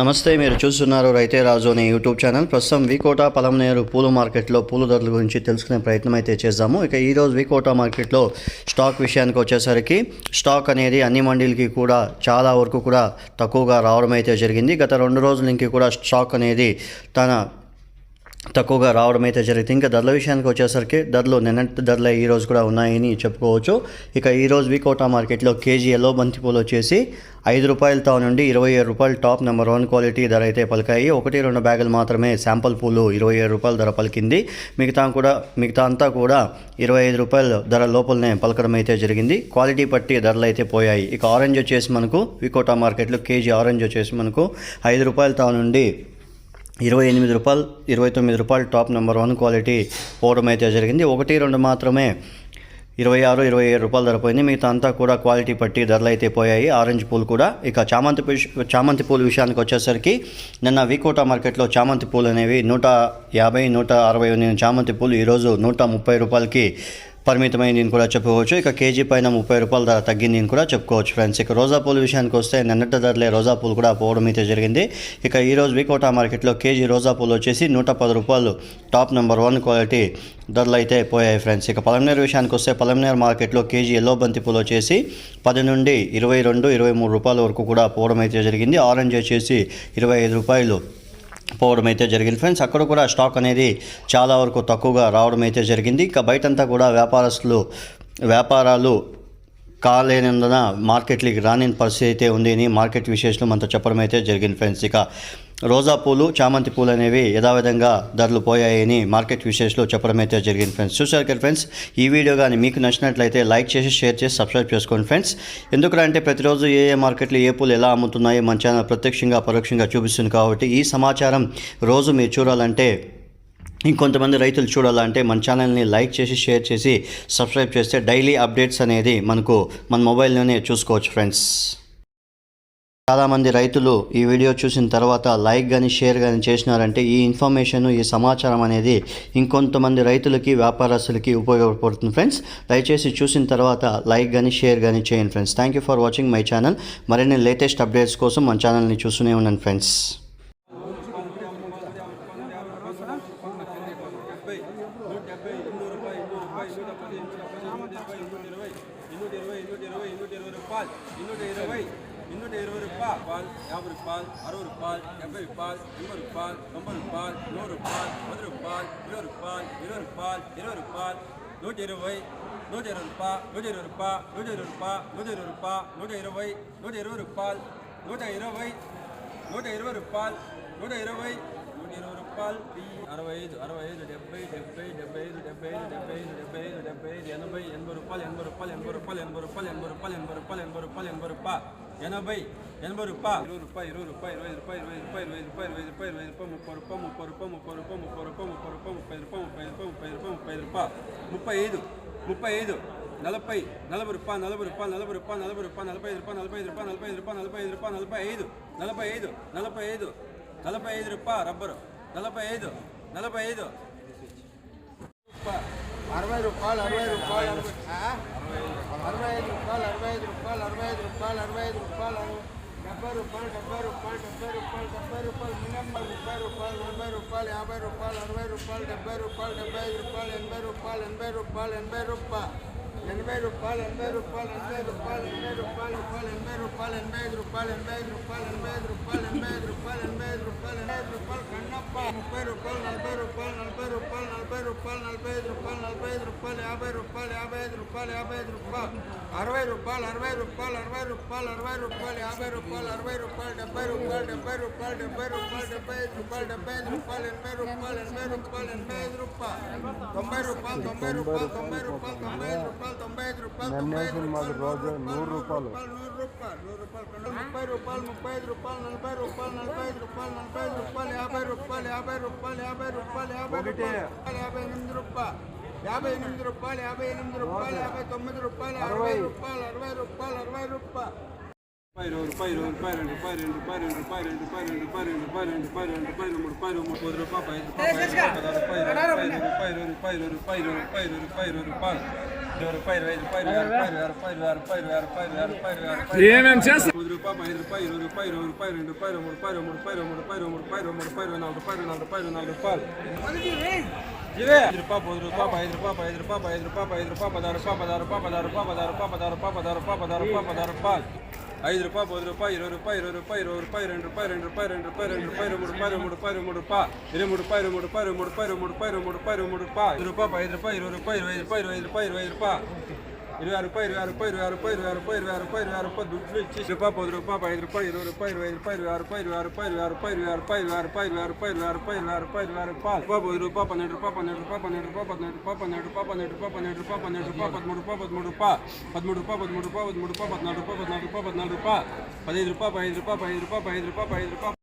నమస్తే మీరు చూస్తున్నారు రైతే రాజు అనే యూట్యూబ్ ఛానల్. ప్రస్తుతం వికోట పలమనేరు పూల మార్కెట్లో పూల ధరల గురించి తెలుసుకునే ప్రయత్నం అయితే చేద్దాము. ఇక ఈరోజు వికోట మార్కెట్లో స్టాక్ విషయానికి వచ్చేసరికి స్టాక్ అనేది అన్ని మండీలకి కూడా చాలా వరకు కూడా తక్కువగా రావడం అయితే జరిగింది. గత రెండు రోజుల నుంచి కూడా స్టాక్ అనేది తన తక్కువగా రావడం అయితే జరిగింది. ఇంకా ధరల విషయానికి వచ్చేసరికి ధరలు నిన్నటి ధరలు ఈ రోజు కూడా ఉన్నాయని చెప్పుకోవచ్చు. ఇక ఈరోజు వికోటా మార్కెట్లో కేజీ ఎల్లో బంతిపూలు వచ్చేసి ఐదు రూపాయలతో నుండి ఇరవై ఏడు రూపాయలు టాప్ నెంబర్ వన్ క్వాలిటీ ధర అయితే పలికాయి. ఒకటి రెండు బ్యాగులు మాత్రమే శాంపుల్ పూలు ఇరవై ఏడు రూపాయల ధర పలికింది. మిగతా కూడా మిగతా అంతా కూడా ఇరవై ఐదు రూపాయల ధర లోపలనే పలకడం అయితే జరిగింది. క్వాలిటీ పట్టి ధరలు అయితే పోయాయి. ఇక ఆరెంజ్ వచ్చేసి మనకు వికోటా మార్కెట్లో కేజీ ఆరెంజ్ వచ్చేసి మనకు ఐదు రూపాయలతో నుండి ఇరవై ఎనిమిది రూపాయలు ఇరవై తొమ్మిది రూపాయలు టాప్ నెంబర్ వన్ క్వాలిటీ పోవడం అయితే జరిగింది. ఒకటి రెండు మాత్రమే ఇరవై ఆరు ఇరవై ఏడు రూపాయలు ధర పోయింది. మిగతా అంతా కూడా క్వాలిటీ పట్టి ధరలు అయితే పోయాయి. ఆరెంజ్ పూలు కూడా. ఇక చామంతి పుష్- చామంతి పూల విషయానికి వచ్చేసరికి నిన్న వికోటా మార్కెట్లో చామంతి పూలు అనేవి నూట యాభై నూట అరవై ఉన్న చామంతి పూలు ఈరోజు నూట ముప్పై రూపాయలకి పరిమితమైంది కూడా చెప్పుకోవచ్చు. ఇక కేజీ పైన ముప్పై రూపాయల ధర తగ్గింది కూడా చెప్పుకోవచ్చు ఫ్రెండ్స్. ఇక రోజా పూల విషయానికి వస్తే నిన్నటి ధరలే రోజా పూలు కూడా పోవడం అయితే జరిగింది. ఇక ఈరోజు వికోటా మార్కెట్లో కేజీ రోజా పూలు వచ్చేసి నూట పది రూపాయలు. టాప్ నెంబర్ వన్ క్వాలిటీ ధరలు అయితే పోయాయి ఫ్రెండ్స్. ఇక పలమనేరు విషయానికి వస్తే పలమనేరు మార్కెట్లో కేజీ ఎల్లో బంతి పూలు వచ్చేసి పది నుండి ఇరవై రెండు ఇరవై మూడు రూపాయల వరకు కూడా పోవడం అయితే జరిగింది. ఆరెంజ్ వచ్చేసి ఇరవై ఐదు రూపాయలు. పోవడం అయితే జరిగింది. ఫ్రెండ్స్ అక్కడ కూడా స్టాక్ అనేది చాలా వరకు తక్కువగా రావడం అయితే జరిగింది. ఇక బయటంతా కూడా వ్యాపారస్తులు వ్యాపారాలు కాలేనందున మార్కెట్లకి రాని పరిస్థితి అయితే ఉంది అని మార్కెట్ విశేషాలు మనతో చెప్పడం అయితే జరిగింది. ఫ్రెండ్స్ ఇక రోజా పూలు చామంతి పూలు అనేవి యథావిధంగా ధరలు పోయాయని మార్కెట్ విశేషాలు చెప్పడం అయితే జరిగింది ఫ్రెండ్స్. చూసారు కదా ఫ్రెండ్స్ ఈ వీడియో కానీ మీకు నచ్చినట్లయితే లైక్ చేసి షేర్ చేసి సబ్స్క్రైబ్ చేసుకోండి ఫ్రెండ్స్. ఎందుకంటే ప్రతిరోజు ఏ ఏ మార్కెట్లో ఏ పూలు ఎలా అమ్ముతున్నాయో మన ఛానల్ ప్రత్యక్షంగా పరోక్షంగా చూపిస్తుంది కాబట్టి ఈ సమాచారం రోజు మీరు చూడాలంటే ఇంకొంతమంది రైతులు చూడాలంటే మన ఛానల్ని లైక్ చేసి షేర్ చేసి సబ్స్క్రైబ్ చేస్తే డైలీ అప్డేట్స్ అనేది మనకు మన మొబైల్లోనే చూసుకోవచ్చు ఫ్రెండ్స్. చాలామంది రైతులు ఈ వీడియో చూసిన తర్వాత లైక్ కానీ షేర్ కానీ చేసినారంటే ఈ ఇన్ఫర్మేషన్ ఈ సమాచారం అనేది ఇంకొంతమంది రైతులకి వ్యాపారస్తులకి ఉపయోగపడుతుంది ఫ్రెండ్స్ దయచేసి చూసిన తర్వాత లైక్ కానీ షేర్ కానీ చేయండి friends thank you for watching my channel మరిన్ని లేటెస్ట్ అప్డేట్స్ కోసం మన ఛానల్ని చూస్తూనే ఉండండి ఫ్రెండ్స్ ఇరవై ఇరవై ఇరవై రూపాయలు ఇరవై ఇన్నూట ఇరవై రూపాయలు ఇన్నూట ఇరవై ఇన్నూట ఇరవై రూపాయలు యాభై రూపాయలు అరవై రూపాయలు డెబ్బై రూపాయలు ఎనభై రూపాయలు తొంభై రూపాయలు నూరు రూపాయలు పది రూపాయలు ఇరవై రూపాయలు ఇరవై రూపాయలు ఇరవై రూపాయలు నూట ఇరవై నూట ఇరవై రూపాయలు నూట ఇరవై రూపాయలు నూట ఇరవై రూపాయలు నూట ఇరవై రూపాయలు నూట ఇరవై నూట ఇరవై రూపాయలు నూట ఇరవై నూట ఇరవై రూపాయలు నూట ఇరవై నూట ఇరవై రూపాయలు అరవై ఐదు అరవై ఐదు డెబ్బై డెబ్బై డెబ్బై ఐదు డెబ్బై ఐదు డెబ్బై ఐదు డెబ్బై ఐదు డెబ్బై ఐదు ఎనభై ఎనభై రూపాయలు ఎనభై రూపాయలు ఎనభై రూపాయలు ఎనభై రూపాయలు ఎనభై రూపాయలు ఎనభై రూపాయలు ఎనభై రూపాయలు ఎనభై ఎనభై రూపాయలు ఇరవై రూపాయలు ఇరవై రూపాయలు ఇరవై రూపాయలు ఇరవై రూపాయలు ఇరవై రూపాయలు ఇరవై రూపాయలు ఇరవై రూపాయలు ముప్పై రూపాయలు ముప్పై రూపాయలు ముప్పై రూపాయలు ముప్పై రూపాయలు ముప్పై రూపాయలు ముప్పై రూపాయలు ముప్పై రూపాయలు ముప్పై రూపాయలు ముప్పై రూపాయలు ముప్పై ఐదు ముప్పై ఐదు నలభై నలభై రూపాయలు నలభై రూపాయలు నలభై రూపాయలు నలభై రూపాయలు నలభై ఐదు రూపాయలు నలభై ఐదు రూపాయలు నలభై ఐదు రూపాయలు నలభై ఐదు రూపాయలు నలభై ఐదు నలభై ఐదు నలభై ఐదు నలభై ఐదు రూపాయలు రబ్బరు నలభై ఐదు నలభై ఐదు అరవై రూపాయలు అరవై రూపాయలు అరవై? అరవై ఐదు రూపాయలు అరవై ఐదు రూపాయలు అరవై ఐదు రూపాయలు అరవై ఐదు రూపాయలు డెబ్బై రూపాయలు డెబ్బై రూపాయలు డెబ్బై రూపాయలు డెబ్బై రూపాయలు మినిమం ముప్పై రూపాయలు నలభై రూపాయలు యాభై రూపాయలు అరవై రూపాయలు డెబ్బై రూపాయలు డెబ్బై ఐదు రూపాయలు ఎనభై రూపాయలు ఎనభై రూపాయలు ఎనభై రూపాయలు ఎనభై రూపాయలు. ఎనభై రూపాయలు ఎనభై రూపాయలు ఎనభై రూపాయలు రూపాయలు ఎనభై రూపాయలు ఎనభై ఐదు రూపాయలు ఎనభై ఐదు రూపాయలు ఎనభై ఐదు రూపాయలు ఎనభై ఐదు రూపాయలు ఎనభై ఐదు రూపాయలు ఎనభై ఐదు రూపాయలు కన్నప్ప ముప్పై రూపాయలు నలభై రూపాయలు నలభై రూపాయలు నలభై రూపాయలు నలభై ఐదు రూపాయలు నలభై ఐదు రూపాయలు యాభై రూపాయలు యాభై ఐదు రూపాయలు యాభై ఐదు రూపాయలు అరవై రూపాయలు అరవై రూపాయలు అరవై రూపాయలు అరవై రూపాయలు యాభై రూపాయలు అరవై రూపాయలు డెబ్బై రూపాయలు డెబ్బై రూపాయలు డెబ్బై రూపాయలు డెబ్బై ఐదు రూపాయలు డెబ్బై ఐదు రూపాయలు ఎనభై రూపాయలు ఎనభై రూపాయలు ఎనభై ఐదు రూపాయలు తొంభై రూపాయలు తొంభై రూపాయలు తొంభై రూపాయలు తొంభై ఐదు రూపాయలు తొంభై ఐదు రూపాయలు తొంభై ఐదు రూపాయలు రోజు నూరు రూపాయలు. నూరు రూపాయలు నూరు రూపాయలు ముప్పై రూపాయలు ముప్పై ఐదు రూపాయలు నలభై రూపాయలు నలభై ఐదు రూపాయలు నలభై ఐదు రూపాయలు యాభై రూపాయలు యాభై రూపాయలు యాభై రూపాయలు యాభై రూపాయలు యాభై ఎనిమిది రూపాయలు యాభై ఎనిమిది రూపాయలు యాభై ఎనిమిది రూపాయలు యాభై తొమ్మిది రూపాయలు అరవై రూపాయలు అరవై రూపాయలు అరవై రూపాయలు. రూపాయి ఇరవై రూపాయి ఇరవై రూపాయి రెండు రూపాయలు రెండు రూపాయలు రెండు రూపాయలు రెండు రూపాయలు రెండు రూపాయలు రెండు రూపాయలు రెండు రూపాయలు రెండు రూపాయలు మూడు రూపాయలు మూడు రూపాయలు ఐదు రూపాయలు ఐదు రూపాయలు పదహారు రూపాయలు ఇరవై రూపాయలు ఇరవై రూపాయలు ఇరవై రూపాయలు ఇరవై రూపాయలు ఇరవై రూపాయలు ఇరవై రూపాయలు ఇరవై రూపాయలు ఇరవై రూపాయలు ఇరవై రూపాయలు ఇరవై రూపాయలు ఇరవై రూపాయలు ఏమేమి చేస్తా పది రూపాయలు ఐదు రూపాయలు ఇరవై రూపాయలు ఇరవై రూపాయలు రెండు రూపాయలు మూడు రూపాయలు మూడు రూపాయలు మూడు రూపాయలు మూడు రూపాయలు మూడు రూపాయలు నాలుగు రూపాయలు నాలుగు రూపాయలు నాలుగు రూపాయలు ఇవే ఐదు రూపాయలు పది రూపాయలు ఐదు రూపాయలు ఐదు రూపాయలు ఐదు రూపాయలు ఐదు రూపాయలు పదహారు రూపాయలు పదహారు రూపాయలు పదహారు రూపాయలు పదహారు రూపాయలు పదహారు రూపాయలు పదహారు రూపాయలు పదహారు రూపాయలు ఐదు రూపాయ పది రూపాయ ఇరవై రూపాయ ఇరవై రూపాయ ఇరవై రూపాయ రెండు రూపాయ రెండు రూపాయ రెండు రూపాయ రెండు రూపాయ రెండు రూపాయ రెండు రూపాయ రెండు రూపాయ ఇరవై మూడు రెండు రూపాయ రెండు రూపాయ రెండు రూపాయ రెండు రూపాయ రెండు రూపాయ రెండు రూపాయ ఐదు రూపాయ ఇరవై రూపాయ ఇరవై రూపాయ ఇరవై రూపాయ ఇరవై రూపాయ ఇరవై రూపాయలు ఇరవై రూపాయలు ఇరవై రూపాయలు ఇరవై రూపాయలు ఇరవై రూపాయలు ఇరవై రూపాయలు దుడ్లు ఇచ్చి రూపాయలు పది రూపాయలు ఐదు రూపాయలు ఇరవై రూపాయలు ఇరవై రూపాయలు ఇరవై రూపాయలు ఇరవై రూపాయలు ఇరవై రూపాయలు ఇరవై రూపాయలు ఇరవై రూపాయలు ఇరవై రూపాయలు ఇరవై రూపాయలు ఇరవై రూపాయలు ఇరవై రూపాయలు రూపాయలు పది రూపాయలు పన్నెండు రూపాయలు పన్నెండు రూపాయలు పన్నెండు రూపాయలు పన్నెండు రూపాయలు పన్నెండు రూపాయలు పన్నెండు రూపాయలు పన్నెండు రూపాయలు పన్నెండు రూపాయలు పదమూడు రూపాయలు పదమూడు రూపాయలు పదమూడు రూపాయలు పదమూడు రూపాయలు పదమూడు రూపాయలు పద్నాలుగు రూపాయలు పద్నాలుగు రూపాయలు పద్నాలుగు రూపాయలు పదిహేను రూపాయలు పదిహేను రూపాయలు పదిహేను రూపాయలు పదిహేను రూపాయలు పదిహేను రూపాయలు